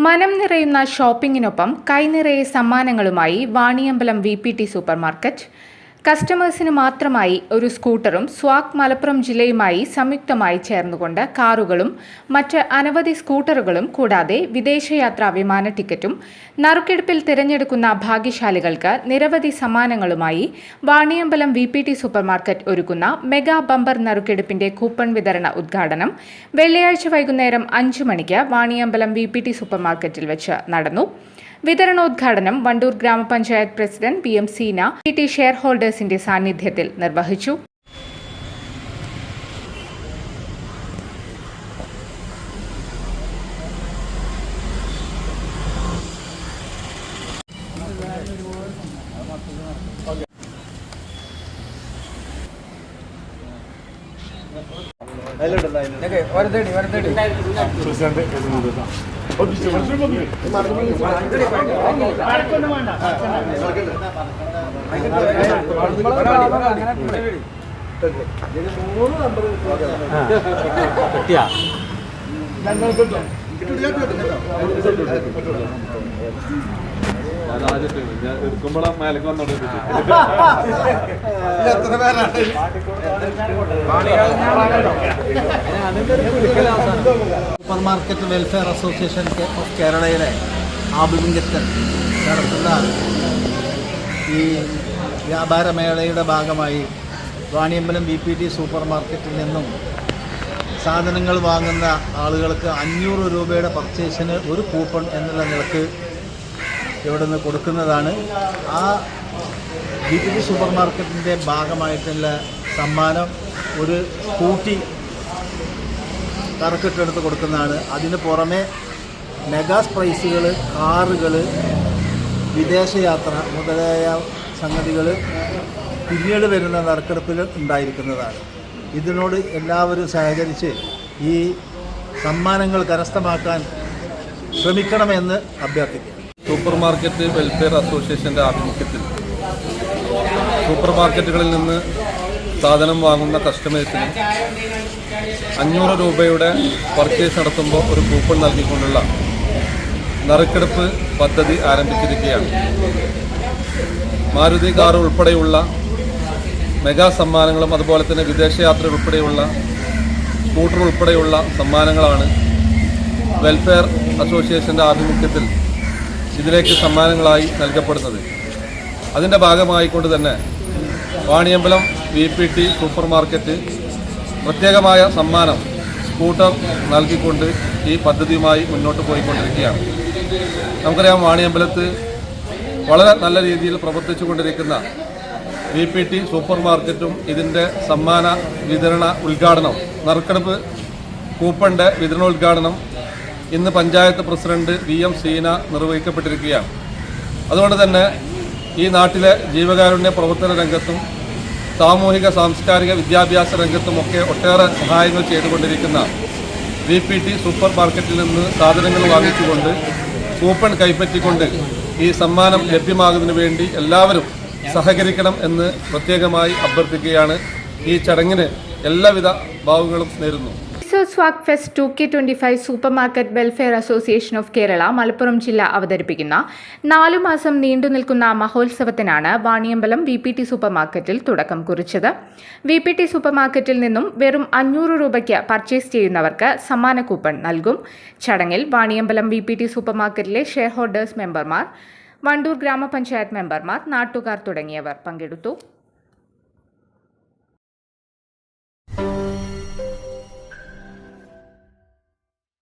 മനം നിറയുന്ന ഷോപ്പിങ്ങിനൊപ്പം കൈനിറയെ സമ്മാനങ്ങളുമായി Vaniyambalam V P T super market കസ്റ്റമേഴ്സിന് മാത്രമായി ഒരു സ്കൂട്ടറും സ്വാക് മലപ്പുറം ജില്ലയുമായി സംയുക്തമായി ചേർന്നുകൊണ്ട് കാറുകളും മറ്റ് അനവധി സ്കൂട്ടറുകളും കൂടാതെ വിദേശയാത്രാ വിമാന ടിക്കറ്റും നറുക്കെടുപ്പിൽ തിരഞ്ഞെടുക്കുന്ന ഭാഗ്യശാലികൾക്ക് നിരവധി സമ്മാനങ്ങളുമായി Vaniyambalam V P T super market ഒരുക്കുന്ന മെഗാ ബമ്പർ നറുക്കെടുപ്പിന്റെ കൂപ്പൺ വിതരണ ഉദ്ഘാടനം വെള്ളിയാഴ്ച വൈകുന്നേരം അഞ്ചു മണിക്ക് Vaniyambalam V P T super മാർക്കറ്റിൽ വെച്ച് നടന്നു. വിതരണോദ്ഘാടനം വണ്ടൂർ ഗ്രാമപഞ്ചായത്ത് president P M Seena P T share ഹോൾഡേഴ്സിന്റെ സാന്നിധ്യത്തിൽ നിർവഹിച്ചു. ഞാൻ ആദ്യത്തെ പ്രസിഡന്റ് എടുക്കുമ്പോഴാ മേലേക്ക് വന്നോട്ടെ super market welfare association of കേരളയിലെ ആഭിമുഖ്യത്തിൽ നടത്തുന്ന ഈ വ്യാപാരമേളയുടെ ഭാഗമായി Vaniyambalam B P T super മാർക്കറ്റിൽ നിന്നും സാധനങ്ങൾ വാങ്ങുന്ന ആളുകൾക്ക് അഞ്ഞൂറ് രൂപയുടെ പർച്ചേസിന് ഒരു കൂപ്പൺ എന്നുള്ള നിലയ്ക്ക് ഇവിടെ നിന്ന് കൊടുക്കുന്നതാണ് ആ പി സൂപ്പർ മാർക്കറ്റിന്റെ ഭാഗമായിട്ടുള്ള സമ്മാനം ഒരു സ്കൂട്ടി എടുത്ത് കൊടുക്കുന്നതാണ്. അതിന് പുറമെ മെഗാസ് പ്രൈസുകൾ കാറുകൾ വിദേശയാത്ര മുതലായ സംഗതികൾ പിന്നീട് വരുന്ന നറുക്കെടുപ്പിൽ ഉണ്ടായിരിക്കുന്നതാണ്. ഇതിനോട് എല്ലാവരും സഹകരിച്ച് ഈ സമ്മാനങ്ങൾ കരസ്ഥമാക്കാൻ ശ്രമിക്കണമെന്ന് അഭ്യർത്ഥിക്കുന്നു. സൂപ്പർ മാർക്കറ്റ് വെൽഫെയർ അസോസിയേഷന്റെ ആഭിമുഖ്യത്തിൽ സൂപ്പർ മാർക്കറ്റുകളിൽ നിന്ന് സാധനം വാങ്ങുന്ന കസ്റ്റമേഴ്സിന് അഞ്ഞൂറ് രൂപയുടെ പർച്ചേസ് നടത്തുമ്പോൾ ഒരു കൂപ്പൺ നൽകിക്കൊണ്ടുള്ള നറുക്കെടുപ്പ് പദ്ധതി ആരംഭിച്ചിരിക്കുകയാണ്. മാരുതി കാർ ഉൾപ്പെടെയുള്ള മെഗാ സമ്മാനങ്ങളും അതുപോലെ തന്നെ വിദേശയാത്ര ഉൾപ്പെടെയുള്ള സ്കൂട്ടർ ഉൾപ്പെടെയുള്ള സമ്മാനങ്ങളാണ് വെൽഫെയർ അസോസിയേഷന്റെ ആഭിമുഖ്യത്തിൽ ഇതിലേക്ക് സമ്മാനങ്ങളായി നൽകപ്പെടുന്നത്. അതിന്റെ ഭാഗമായിക്കൊണ്ട് തന്നെ Vaniyambalam V P T super market പ്രത്യേകമായ സമ്മാനം സ്കൂട്ടർ നൽകിക്കൊണ്ട് ഈ പദ്ധതിയുമായി മുന്നോട്ട് പോയിക്കൊണ്ടിരിക്കുകയാണ്. നമുക്കറിയാം വാണിയമ്പലത്ത് വളരെ നല്ല രീതിയിൽ പ്രവർത്തിച്ചു കൊണ്ടിരിക്കുന്ന വി പി ടി സൂപ്പർ മാർക്കറ്റും ഇതിന്റെ സമ്മാന വിതരണ ഉദ്ഘാടനം നറുക്കെടുപ്പ് കൂപ്പണിന്റെ വിതരണോദ്ഘാടനം ഇന്ന് panchayat president V M Seena നിർവഹിക്കപ്പെട്ടിരിക്കുകയാണ്. അതുകൊണ്ട് തന്നെ ഈ നാട്ടിലെ ജീവകാരുണ്യ പ്രവർത്തന രംഗത്തും സാമൂഹിക സാംസ്കാരിക വിദ്യാഭ്യാസ രംഗത്തുമൊക്കെ ഒട്ടേറെ സഹായങ്ങൾ ചെയ്തുകൊണ്ടിരിക്കുന്ന വി പി ടി സൂപ്പർ മാർക്കറ്റിൽ നിന്ന് സാധനങ്ങൾ വാങ്ങിച്ചുകൊണ്ട് കൂപ്പൺ കൈപ്പറ്റിക്കൊണ്ട് ഈ സമ്മാനം ലഭ്യമാകുന്നതിന് വേണ്ടി എല്ലാവരും സഹകരിക്കണം എന്ന് പ്രത്യേകമായി അഭ്യർത്ഥിക്കുകയാണ്. ഈ ചടങ്ങിന് എല്ലാവിധ ഭാവങ്ങളും നേരുന്നു. സ്വാക് fest two K twenty five super market welfare association of Kerala Malappuram ജില്ല അവതരിപ്പിക്കുന്ന നാലു മാസം നീണ്ടു നിൽക്കുന്ന മഹോത്സവത്തിനാണ് Vaniyambalam V P T super മാർക്കറ്റിൽ തുടക്കം കുറിച്ചത്. വി പി ടി സൂപ്പർ മാർക്കറ്റിൽ നിന്നും വെറും അഞ്ഞൂറ് രൂപയ്ക്ക് പർച്ചേസ് ചെയ്യുന്നവർക്ക് സമ്മാന കൂപ്പൺ നൽകും. ചടങ്ങിൽ Vaniyambalam V P T super മാർക്കറ്റിലെ ഷെയർ ഹോൾഡേഴ്സ് മെമ്പർമാർ വണ്ടൂർ ഗ്രാമപഞ്ചായത്ത് മെമ്പർമാർ നാട്ടുകാർ തുടങ്ങിയവർ പങ്കെടുത്തു.